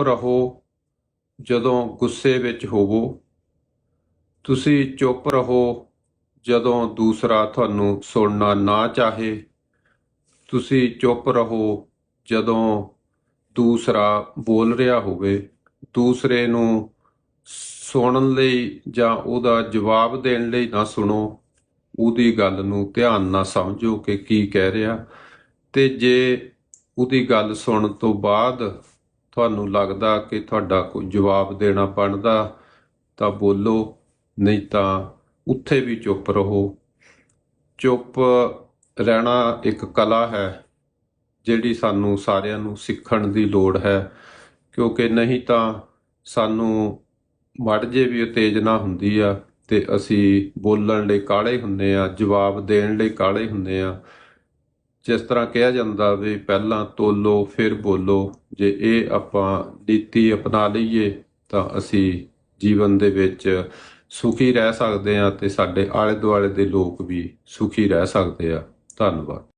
ਰਹੋ, ਜਦੋਂ ਗੁੱਸੇ ਵਿੱਚ ਹੋਵੋ। ਤੁਸੀਂ ਚੁੱਪ ਰਹੋ, ਜਦੋਂ ਦੂਸਰਾ ਤੁਹਾਨੂੰ ਸੁਣਨਾ ਨਾ ਚਾਹੇ। ਤੁਸੀਂ ਚੁੱਪ ਰਹੋ, ਜਦੋਂ ਦੂਸਰਾ ਬੋਲ ਰਿਹਾ ਹੋਵੇ। ਦੂਸਰੇ ਨੂੰ ਸੁਣਨ ਲਈ ਜਾਂ ਉਹਦਾ ਜਵਾਬ ਦੇਣ ਲਈ ਨਾ ਸੁਣੋ। ਉਹਦੀ ਗੱਲ ਨੂੰ ਧਿਆਨ ਨਾਲ ਸਮਝੋ ਕਿ ਕੀ ਕਹਿ ਰਿਹਾ। ਤੇ ਜੇ ਉਹਦੀ ਗੱਲ ਸੁਣਨ ਤੋਂ ਬਾਅਦ ਤੁਹਾਨੂੰ ਲੱਗਦਾ ਕਿ ਤੁਹਾਡਾ ਕੋਈ ਜਵਾਬ ਦੇਣਾ ਬਣਦਾ, ਤਾਂ ਬੋਲੋ। ਨਹੀਂ ਤਾਂ ਉੱਥੇ ਵੀ ਚੁੱਪ ਰਹੋ। ਚੁੱਪ ਰਹਿਣਾ ਇੱਕ ਕਲਾ ਹੈ, ਜਿਹੜੀ ਸਾਨੂੰ ਸਾਰਿਆਂ ਨੂੰ ਸਿੱਖਣ ਦੀ ਲੋੜ ਹੈ, ਕਿਉਂਕਿ ਨਹੀਂ ਤਾਂ ਸਾਨੂੰ ਮੜ ਜੇ ਵੀ ਉਤੇਜਨਾ ਹੁੰਦੀ ਆ, ਤੇ ਅਸੀਂ ਬੋਲਣ ਲਈ ਕਾਹਲੇ ਹੁੰਨੇ ਆ, ਜਵਾਬ ਦੇਣ ਲਈ ਕਾਹਲੇ ਹੁੰਨੇ ਆ। ਜਿਸ ਤਰ੍ਹਾਂ ਕਿਹਾ ਜਾਂਦਾ ਵੀ ਪਹਿਲਾਂ ਤੋਲੋ, ਫਿਰ ਬੋਲੋ, ਜੇ ਇਹ ਆਪਾਂ ਨੀਤੀ ਅਪਣਾ ਲਈਏ ਤਾਂ ਅਸੀਂ ਜੀਵਨ ਦੇ ਵਿੱਚ ਸੁਖੀ ਰਹਿ ਸਕਦੇ ਆ ਤੇ ਸਾਡੇ ਆਲੇ ਦੁਆਲੇ ਦੇ ਲੋਕ ਵੀ ਸੁਖੀ ਰਹਿ ਸਕਦੇ ਆ। ਧੰਨਵਾਦ।